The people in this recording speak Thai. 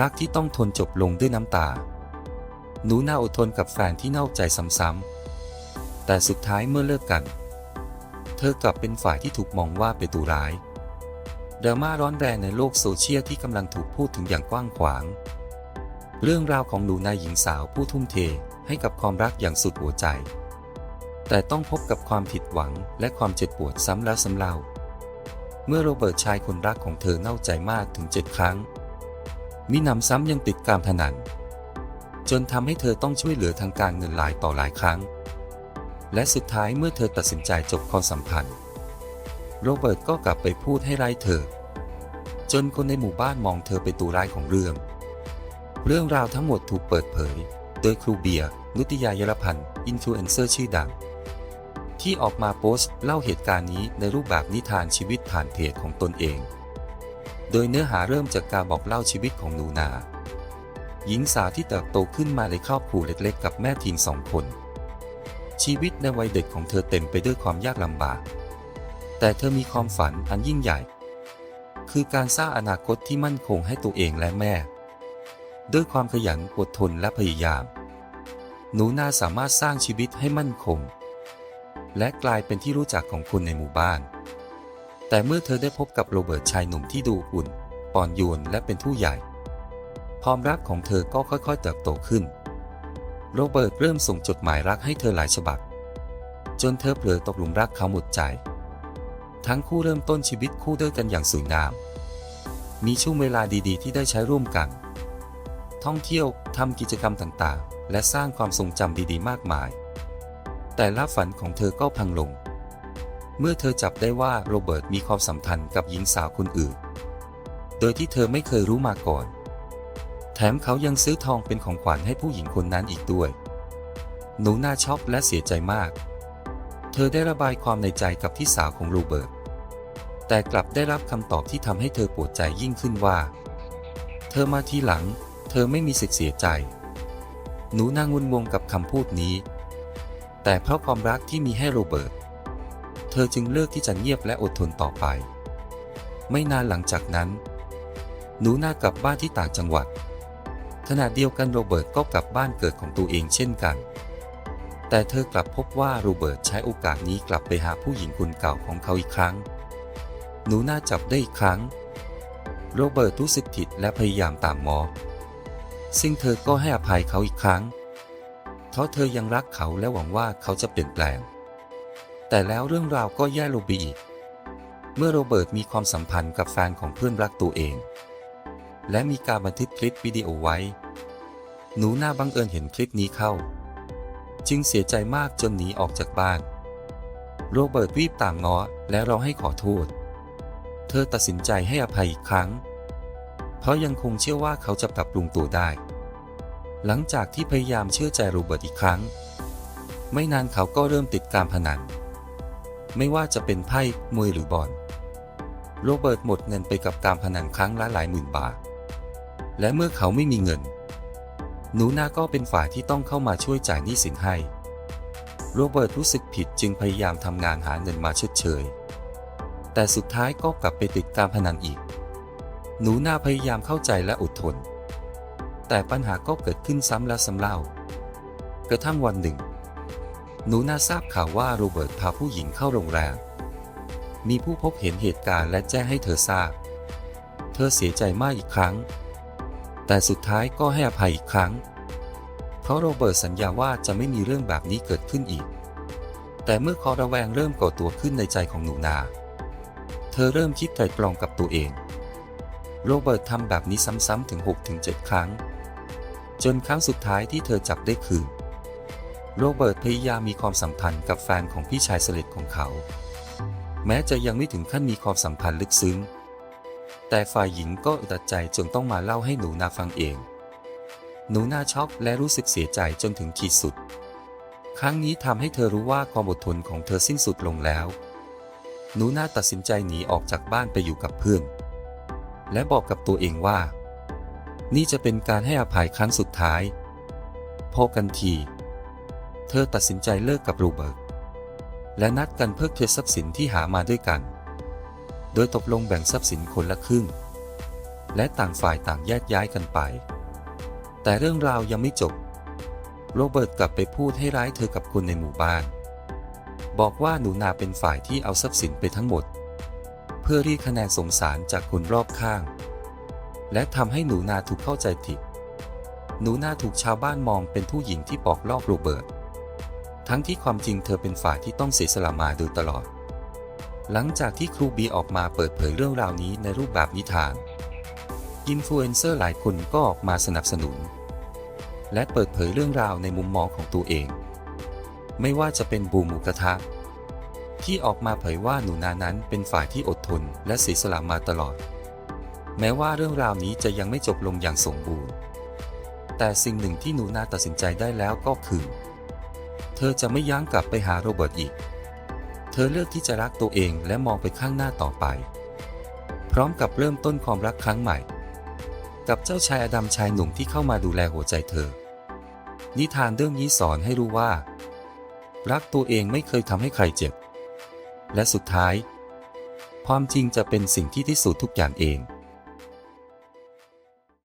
รักที่ต้องทนจบลงด้วยน้ำตา หนูน่าอดทนกับแฟนที่เน่าใจซ้ำๆ แต่สุดท้ายเมื่อเลิกกัน เธอกลับเป็นฝ่ายที่ถูกมองว่าเป็นตัวร้ายดราม่าร้อนแรงในโลกโซเชียลที่กำลังถูกพูดถึงอย่างกว้างขวาง เรื่องราวของหนูนายหญิงสาวผู้ทุ่มเทให้กับความรักอย่างสุดหัวใจ แต่ต้องพบกับความผิดหวังและความเจ็บปวดซ้ำแล้วซ้ำเล่า เมื่อโรเบิร์ตชายคนรักของเธอเน่าใจมากถึงเจ็ดครั้ง มินำซ้ำยังติดการพนัน จนทำให้เธอต้องช่วยเหลือทางการเงินหลายต่อหลายครั้ง และสุดท้ายเมื่อเธอตัดสินใจจบความสัมพันธ์ โรเบิร์ตก็กลับไปพูดให้ร้ายเธอ จนคนในหมู่บ้านมองเธอเป็นตัวร้ายของเรื่อง เรื่องราวทั้งหมดถูกเปิดเผย โดยครูเบียร์นุติยายรพันธ์อินฟลูเอนเซอร์ชื่อดังที่ออกมาโพสต์เล่าเหตุการณ์นี้ในรูปแบบนิทานชีวิตผ่านเพจของตนเอง โดยเนื้อหาเริ่มจากการบอกเล่าชีวิตของนูนา หญิงสาวที่เติบโตขึ้นมาในครอบครัวเล็กๆ กับแม่ทีมสองคน ชีวิตในวัยเด็กของเธอเต็มไปด้วยความยากลำบาก แต่เธอมีความฝันอันยิ่งใหญ่ คือการสร้างอนาคตที่มั่นคงให้ตัวเองและแม่ ด้วยความขยันอดทนและพยายาม หนูนาสามารถสร้างชีวิตให้มั่นคง และกลายเป็นที่รู้จักของคนในหมู่บ้าน แต่เมื่อเธอได้พบกับโรเบิร์ตชายหนุ่มที่ดูอุ่นอ่อนโยนและเป็นผู้ใหญ่ ความรักของเธอก็ค่อยๆเติบโตขึ้น โรเบิร์ตเริ่มส่งจดหมายรักให้เธอหลายฉบับ จนเธอเผลอตกหลุมรักเขาหมดใจ ทั้งคู่เริ่มต้นชีวิตคู่ด้วยกันอย่างสวยงาม มีช่วงเวลาดีๆ ที่ได้ใช้ร่วมกัน ท่องเที่ยวทำกิจกรรมต่างๆ และสร้างความทรงจำดีๆ มากมาย แต่ละฝันของเธอก็พังลง เมื่อเธอจับได้ว่าโรเบิร์ตมีความสัมพันธ์กับหญิงสาวคนอื่น โดยที่เธอไม่เคยรู้มาก่อน แถมเขายังซื้อทองเป็นของขวัญให้ผู้หญิงคนนั้นอีกด้วย หนูน่าช็อกและเสียใจมาก เธอได้ระบายความในใจกับที่สาวของโรเบิร์ต แต่กลับได้รับคำตอบที่ทำให้เธอปวดใจยิ่งขึ้นว่า เธอมาทีหลัง เธอไม่มีสิทธิ์เสียใจ หนูนางงุนงงกับคำพูดนี้ แต่เพราะความรักที่มีให้โรเบิร์ต เธอจึงเลือกที่จะเงียบและอดทนต่อไป ไม่นานหลังจากนั้น หนูนากลับบ้านที่ต่างจังหวัด ขณะเดียวกันโรเบิร์ตก็กลับบ้านเกิดของตัวเองเช่นกัน แต่เธอกลับพบว่าโรเบิร์ตใช้โอกาสนี้กลับไปหาผู้หญิงคนเก่าของเขาอีกครั้ง หนูน่าจับได้อีกครั้ง โรเบิร์ตรู้สึกผิดและพยายามตามมอซึ่งเธอก็ให้อภัยเขาอีกครั้งเพราะเธอยังรักเขาและหวังว่าเขาจะเปลี่ยนแปลง แต่แล้วเรื่องราวก็แย่ลงไปอีก เมื่อโรเบิร์ตมีความสัมพันธ์กับแฟนของเพื่อนรักตัวเอง และมีการบันทึกคลิปวิดีโอไว้ หนูน่าบังเอิญเห็นคลิปนี้เข้า จึงเสียใจมากจนหนีออกจากบ้าน โรเบิร์ตรีบตามง้อและร้องให้ขอโทษ เธอตัดสินใจให้อภัยอีกครั้ง เพราะยังคงเชื่อว่าเขาจะปรับปรุงตัวได้ หลังจากที่พยายามเชื่อใจโรเบิร์ตอีกครั้ง ไม่นานเขาก็เริ่มติดการพนัน ไม่ว่าจะเป็นไพ่มวยหรือบอลโรเบิร์ตหมดเงินไปกับการพนันครั้งละหลายหมื่นบาท และเมื่อเขาไม่มีเงิน หนูนาก็เป็นฝ่ายที่ต้องเข้ามาช่วยจ่ายหนี้สินให้ โรเบิร์ตรู้สึกผิดจึงพยายามทำงานหาเงินมาชดเชย แต่สุดท้ายก็กลับไปติดการพนันอีก หนูนาพยายามเข้าใจและอดทน แต่ปัญหาก็เกิดขึ้นซ้ำแล้วซ้ำเล่ากระทั่งวันหนึ่ง หนูนาทราบข่าวว่าโรเบิร์ตพาผู้หญิงเข้าโรงแรม มีผู้พบเห็นเหตุการณ์และแจ้งให้เธอทราบ เธอเสียใจมากอีกครั้ง แต่สุดท้ายก็ให้อภัยอีกครั้ง เพราะโรเบิร์ตสัญญาว่าจะไม่มีเรื่องแบบนี้เกิดขึ้นอีก แต่เมื่อคอระแวงเริ่มก่อตัวขึ้นในใจของหนูนา เธอเริ่มคิดไตร่ตรองกับตัวเอง โรเบิร์ตทำแบบนี้ซ้ำๆถึง6-7 ครั้ง จนครั้งสุดท้ายที่เธอจับได้คือ โรเบิร์ตพยายามมีความสัมพันธ์กับแฟนของพี่ชายสนิทของเขา แม้จะยังไม่ถึงขั้นมีความสัมพันธ์ลึกซึ้ง แต่ฝ่ายหญิงก็อึดอัดใจจนต้องมาเล่าให้หนูนาฟังเอง หนูนาช็อกและรู้สึกเสียใจจนถึงขีดสุด ครั้งนี้ทำให้เธอรู้ว่าความอดทนของเธอสิ้นสุดลงแล้ว หนูนาตัดสินใจหนีออกจากบ้านไปอยู่กับเพื่อน และบอกกับตัวเองว่า นี่จะเป็นการให้อภัยครั้งสุดท้ายพอกันที เธอตัดสินใจเลิกกับโรเบิร์ตและนัดกันเพิกเททรัพย์สินที่หามาด้วยกัน โดยตกลงแบ่งทรัพย์สินคนละครึ่ง และต่างฝ่ายต่างแยกย้ายกันไป แต่เรื่องราวยังไม่จบ โรเบิร์ตกลับไปพูดให้ร้ายเธอกับคนในหมู่บ้าน บอกว่าหนูนาเป็นฝ่ายที่เอาทรัพย์สินไปทั้งหมด เพื่อรีคะแนนสงสารจากคนรอบข้าง และทำให้หนูนาถูกเข้าใจผิดหนูนาถูกชาวบ้านมองเป็นผู้หญิงที่ปอกลอกโรเบิร์ต ทั้งที่ความจริงเธอเป็นฝ่ายที่ต้องเสียสละมาโดยตลอด หลังจากที่ครูบีออกมาเปิดเผยเรื่องราวนี้ในรูปแบบนิทาน อินฟลูเอนเซอร์หลายคนก็ออกมาสนับสนุน และเปิดเผยเรื่องราวในมุมมองของตัวเอง ไม่ว่าจะเป็นบูมูกระทะที่ออกมาเผยว่าหนูนานั้นเป็นฝ่ายที่อดทนและเสียสละมาตลอด แม้ว่าเรื่องราวนี้จะยังไม่จบลงอย่างสมบูรณ์ แต่สิ่งหนึ่งที่หนูนาตัดสินใจได้แล้วก็คือ เธอจะไม่ยั้งกลับไปหาโรเบิร์ตอีก เธอเลือกที่จะรักตัวเองและมองไปข้างหน้าต่อไป พร้อมกับเริ่มต้นความรักครั้งใหม่ กับเจ้าชายอดัมชายหนุ่มที่เข้ามาดูแลหัวใจเธอ นิทานเรื่องนี้สอนให้รู้ว่า รักตัวเองไม่เคยทำให้ใครเจ็บ และสุดท้าย ความจริงจะเป็นสิ่งที่ที่สุดทุกอย่างเอง